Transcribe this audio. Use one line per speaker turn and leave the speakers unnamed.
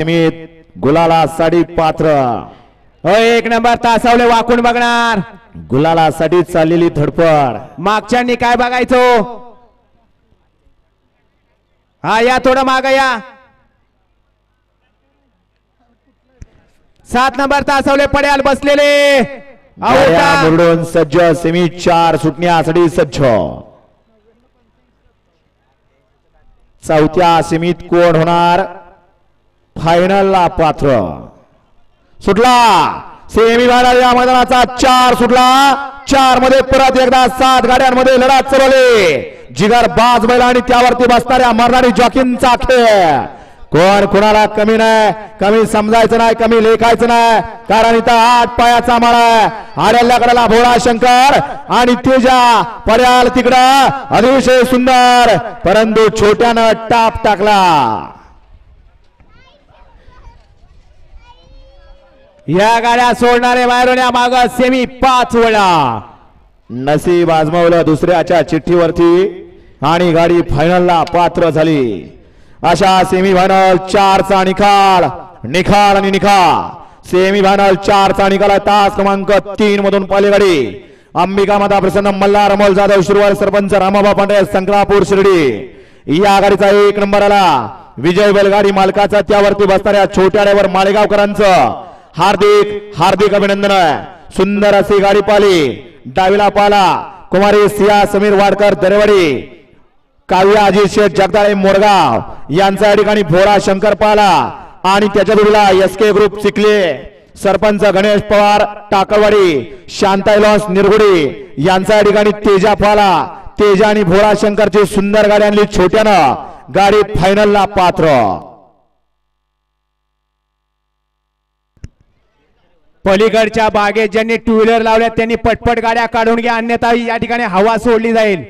निमित गुलाला साठी पात्र.
एक नंबर तासावले वाकून बघणार.
गुलालासाठी चाललेली धडपड.
मागच्यांनी काय बघायचो? हा या थोडं माग या. सात नंबर तासावले पड्याल बसलेले.
मुरडून सज्ज सेमी चार सुटण्यासाठी सज्ज. चौथ्या सेमीत कोण होणार? फायनलला पात्र. सुटला. सेमी या मैदानाचा चार सुटला. चारमध्ये परत एकदा सात गाड्यांमध्ये लढा चढवले जिगर बाज बैल आणि त्यावरती बसणाऱ्या मरणारी जॉकिनचा खेळ. कोण कोणाला कमी नाही कमी समजायचं नाही कमी लेखायचं नाही. कारण इथं आठ पायाचा माळा आहे. आड्याकडला भोळा शंकर आणि तेजा पर्याल तिकडं. अतिशय सुंदर. परंतु छोट्यानं टाप टाकला.
या गाड्या सोडणारे बाहेरून माग सेमी पाच वेळा.
नसीब आजमावलं दुसऱ्याच्या चिठ्ठीवरती आणि गाडी फायनलला पात्र झाली. अशा सेमी फायनल चारचा निकाल निकाल आणि निकाल सेमी फायनल चारचा निकाल तास क्रमांक तीन मधून पालेगाडी. अंबिका माता प्रसन्न मल्हार अमोल जाधव शिरवार सरपंच रामाबा पांडे संक्रापूर शिर्डी. या गाडीचा एक नंबर आला. विजय बैलगाडी मालकाचा त्यावरती बसणाऱ्या छोट्या ड्रायव्हर मालेगावकरांचं. हार्दिक हार्दिक अभिनंदन आहे. सुंदर अशी गाडी पाली डावीला पाला. कुमारी सिया समीर वाडकर दरेवाडी. काव्या अजित शेठ जगदाळे मोरगाव. यांचा या ठिकाणी भोरा शंकर पाला. आणि त्याच्या जोडीला S K group Chikhale sarpanch Ganesh Pawar Takalwadi. Shantai lawns Nirgudi. यांचा या ठिकाणी तेजा पाला. तेजा आणि भोरा शंकरची सुंदर गाडी आणली छोट्यानं. गाडी फायनलला पात्र.
पलीकडच्या बागेत ज्यांनी टू व्हीलर लावल्या त्यांनी पटपट गाड्या काढून घ्या. अन्यथा या ठिकाणी हवा सोडली जाईल.